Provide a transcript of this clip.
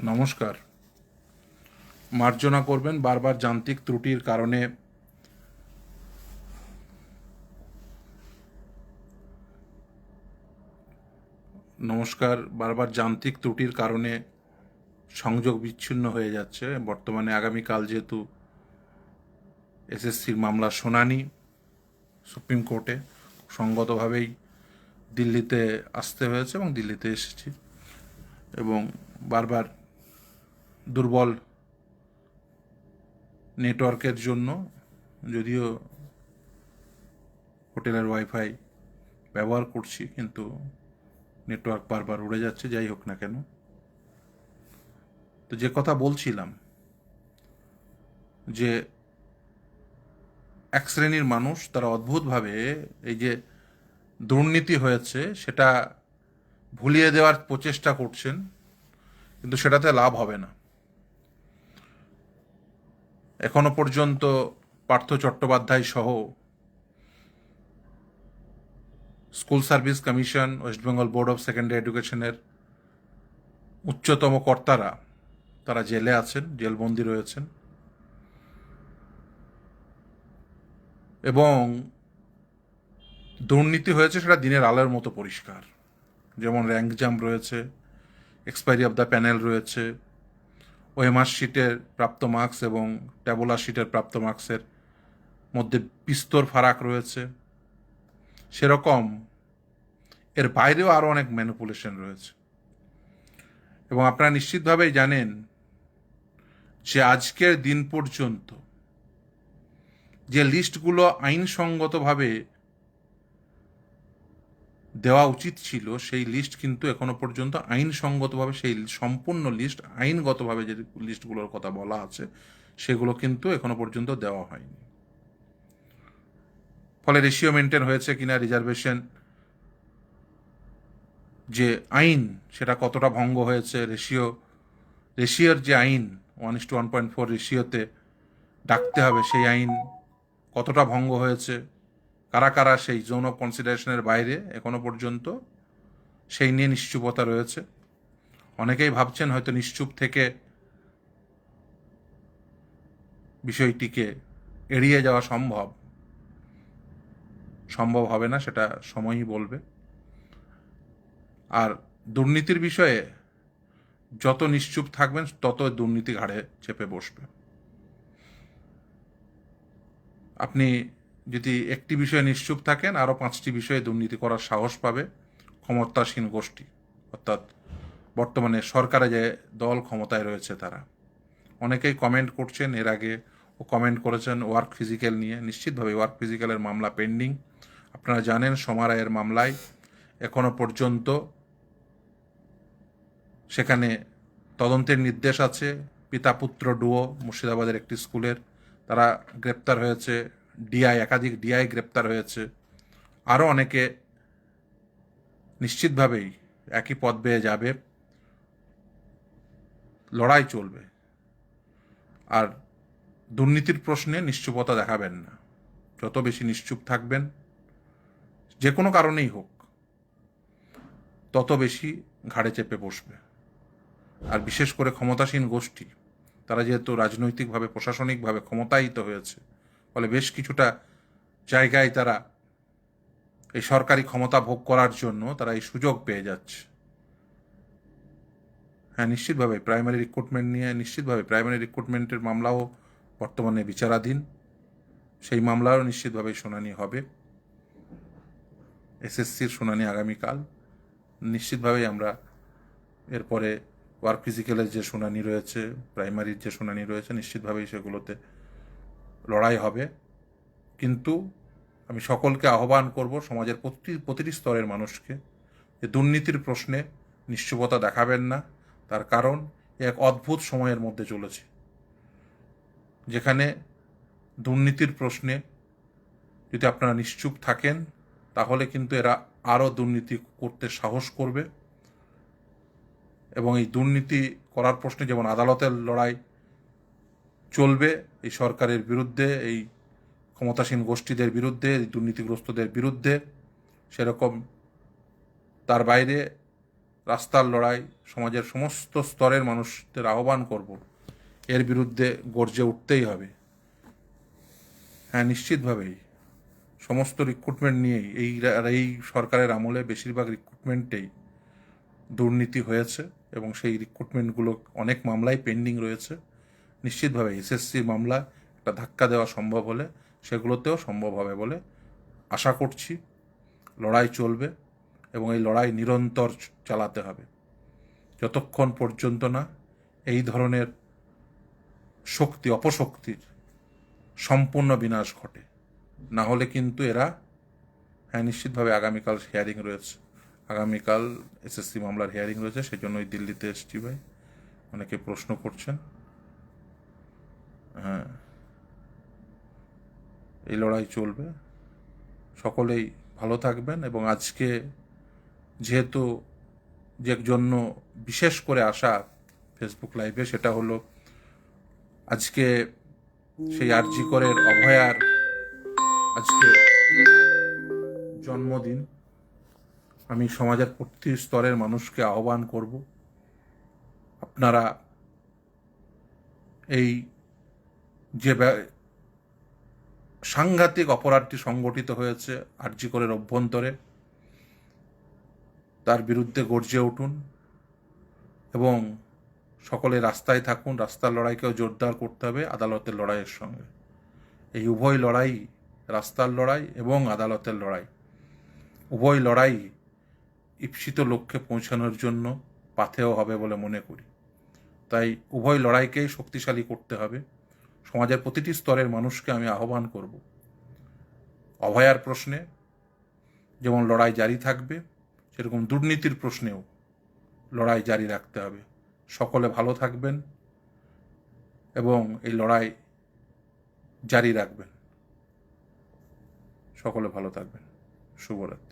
নমস্কার। মার্জনা করবেন, বারবার যান্ত্রিক ত্রুটির কারণে। নমস্কার, বারবার যান্ত্রিক ত্রুটির কারণে সংযোগ বিচ্ছিন্ন হয়ে যাচ্ছে। বর্তমানে আগামীকাল যেহেতু এসএসসির মামলা শুনানি সুপ্রিম কোর্টে, সঙ্গতভাবেই দিল্লিতে আসতে হয়েছে এবং দিল্লিতে এসেছি এবং বারবার দুর্বল নেটওয়ার্কের জন্য, যদিও হোটেলের ওয়াইফাই ব্যবহার করছি, কিন্তু নেটওয়ার্ক বারবার উড়ে যাচ্ছে, যাই হোক না কেন। তো যে কথা বলছিলাম, যে এক শ্রেণির মানুষ, তারা অদ্ভুতভাবে এই যে দুর্নীতি হয়েছে, সেটা ভুলিয়ে দেওয়ার প্রচেষ্টা করছেন, কিন্তু সেটাতে লাভ হবে না। এখনও পর্যন্ত পার্থ চট্টোপাধ্যায় সহ school service commission, West Bengal board of secondary এডুকেশনের উচ্চতম কর্তারা, তারা জেলে আছেন, জেলবন্দি রয়েছেন। এবং দুর্নীতি হয়েছে সেটা দিনের আলোর মতো পরিষ্কার। যেমন র্যাঙ্ক জাম্প রয়েছে, এক্সপায়ারি অফ দ্য প্যানেল রয়েছে ওএমআর শিটের প্রাপ্ত মার্কস এবং ট্যাবুলার শিটের প্রাপ্ত মার্কসের মধ্যে বিস্তর ফারাক রয়েছে। সেরকম এর বাইরেও আরও অনেক ম্যানিপুলেশন রয়েছে। এবং আপনারা নিশ্চিতভাবেই জানেন যে আজকের দিন পর্যন্ত যে লিস্টগুলো আইনসঙ্গতভাবে দেওয়া উচিত ছিল, সেই লিস্ট কিন্তু এখনও পর্যন্ত আইনসঙ্গতভাবে, সেই সম্পূর্ণ লিস্ট আইনগতভাবে যে লিস্টগুলোর কথা বলা আছে, সেগুলো কিন্তু এখনও পর্যন্ত দেওয়া হয়নি। ফলে রেশিও মেনটেন হয়েছে কিনা রিজার্ভেশন যে আইন সেটা কতটা ভঙ্গ হয়েছে রেশিও রেশিওর যে আইন one is to one point four রেশিওতে ডাকতে হবে, সেই আইন কতটা ভঙ্গ হয়েছে কারা কারা সেই জোন অফ কনসিডারেশনের বাইরে এখনও পর্যন্ত সেই নিয়ে নিশ্চুপতা রয়েছে? অনেকেই ভাবছেন হয়তো নিশ্চুপ থেকে বিষয়টিকে এড়িয়ে যাওয়া সম্ভব। সম্ভব হবে না, সেটা সময়ই বলবে। আর দুর্নীতির বিষয়ে যত নিশ্চুপ থাকবেন, তত দুর্নীতি ঘাড়ে চেপে বসবে। আপনি যদি একটি বিষয়ে নিশ্চুপ থাকেন, আরও পাঁচটি বিষয়ে দুর্নীতি করার সাহস পাবে ক্ষমতাসীন গোষ্ঠী। অর্থাৎ বর্তমানে সরকারে যে দল ক্ষমতায় রয়েছে তারা। অনেকেই কমেন্ট করছেন এর আগে ও কমেন্ট করেছেন ওয়ার্ক ফিজিক্যাল নিয়ে। নিশ্চিতভাবে ওয়ার্ক ফিজিক্যালের মামলা পেন্ডিং। আপনারা জানেন সমারায়ের মামলায় এখনও পর্যন্ত সেখানে তদন্তের নির্দেশ আছে। পিতা পুত্র ডুও মুর্শিদাবাদের একটি স্কুলের। তারা গ্রেপ্তার হয়েছে ডিআই একাধিক ডিআই গ্রেপ্তার হয়েছে। আরও অনেকে নিশ্চিতভাবেই একই পথ বেয়ে যাবে। লড়াই চলবে। আর দুর্নীতির প্রশ্নে নিশ্চুপতা দেখাবেন না। যত বেশি নিশ্চুপ থাকবেন, যে কোনো কারণেই হোক, তত বেশি ঘাড়ে চেপে বসবে। আর বিশেষ করে ক্ষমতাসীন গোষ্ঠী, তারা যেহেতু রাজনৈতিকভাবে, প্রশাসনিকভাবে ক্ষমতায়িত হয়েছে ফলে বেশ কিছুটা জায়গায় তারা এই সরকারি ক্ষমতা ভোগ করার জন্য তারা এই সুযোগ পেয়ে যাচ্ছে। হ্যাঁ নিশ্চিতভাবে প্রাইমারি রিক্রুটমেন্ট নিয়ে, নিশ্চিতভাবে প্রাইমারি রিক্রুটমেন্টের মামলাও বর্তমানে বিচারাধীন। সেই মামলারও নিশ্চিতভাবে শুনানি হবে। এসএসসির শুনানি আগামীকাল। নিশ্চিতভাবেই আমরা এরপরে ওয়ার্ক ফিজিক্যালের যে শুনানি রয়েছে প্রাইমারির যে শুনানি রয়েছে, নিশ্চিতভাবেই সেগুলোতে লড়াই হবে। কিন্তু আমি সকলকে আহ্বান করব সমাজের প্রতি, প্রতিটি স্তরের মানুষকে যে দুর্নীতির প্রশ্নে নিশ্চুপতা দেখাবেন না। তার কারণ এক অদ্ভুত সময়ের মধ্যে চলেছে, যেখানে দুর্নীতির প্রশ্নে যদি আপনারা নিশ্চুপ থাকেন, তাহলে কিন্তু এরা আরও দুর্নীতি করতে সাহস করবে। এবং এই দুর্নীতি করার প্রশ্নে যেমন আদালতের লড়াই চলবে এই সরকারের বিরুদ্ধে, এই ক্ষমতাসীন গোষ্ঠীদের বিরুদ্ধে, এই দুর্নীতিগ্রস্তদের বিরুদ্ধে। সেরকম তার বাইরে রাস্তার লড়াই সমাজের সমস্ত স্তরের মানুষদের আহ্বান করব। এর বিরুদ্ধে গর্জে উঠতেই হবে। হ্যাঁ নিশ্চিতভাবেই। সমস্ত রিক্রুটমেন্ট নিয়েই, এই এই সরকারের আমলে বেশিরভাগ রিক্রুটমেন্টেই দুর্নীতি হয়েছে এবং সেই রিক্রুটমেন্টগুলো অনেক মামলায় পেন্ডিং রয়েছে। নিশ্চিতভাবে এসএসসি মামলা একটা ধাক্কা দেওয়া সম্ভব হলে সেগুলোতেও সম্ভব হবে বলে আশা করছি লড়াই চলবে এবং এই লড়াই নিরন্তর চালাতে হবে। যতক্ষণ পর্যন্ত না এই ধরনের শক্তি, অপশক্তির সম্পূর্ণ বিনাশ ঘটে, না হলে কিন্তু এরা হ্যাঁ নিশ্চিতভাবে আগামীকাল হিয়ারিং রয়েছে। আগামীকাল এসএসসি মামলার হিয়ারিং রয়েছে সেই জন্যই দিল্লিতে এসছি ভাই। অনেকে প্রশ্ন করছেন। হ্যাঁ। এই লড়াই চলবে। সকলেই ভালো থাকবেন এবং আজকে যেহেতু যে জন্য বিশেষ করে আসা ফেসবুক লাইভে সেটা হলো আজকে সেই আরজি করের অভয়ার আজকে জন্মদিন। আমি সমাজের প্রতি স্তরের মানুষকে আহ্বান করব। আপনারা এই যে সাংঘাতিক অপরাধটি সংগঠিত হয়েছে আরজি করের অভ্যন্তরে, তার বিরুদ্ধে গর্জে উঠুন এবং সকলে রাস্তায় থাকুন, রাস্তার লড়াইকেও জোরদার করতে হবে আদালতের লড়াইয়ের সঙ্গে। এই উভয় লড়াই রাস্তার লড়াই এবং আদালতের লড়াই। উভয় লড়াই ঈপ্সিত লক্ষ্যে পৌঁছানোর জন্য পাথেয় হবে বলে মনে করি। তাই উভয় লড়াইকেই শক্তিশালী করতে হবে। সমাজের প্রতিটি স্তরের মানুষকে আমি আহ্বান করব। অভয়ার প্রশ্নে, যেমন লড়াই জারি থাকবে, সেরকম দুর্নীতির প্রশ্নেও লড়াই জারি রাখতে হবে। সকলে ভালো থাকবেন এবং এই লড়াই জারি রাখবেন। সকলে ভালো থাকবেন। শুভরাত্রি।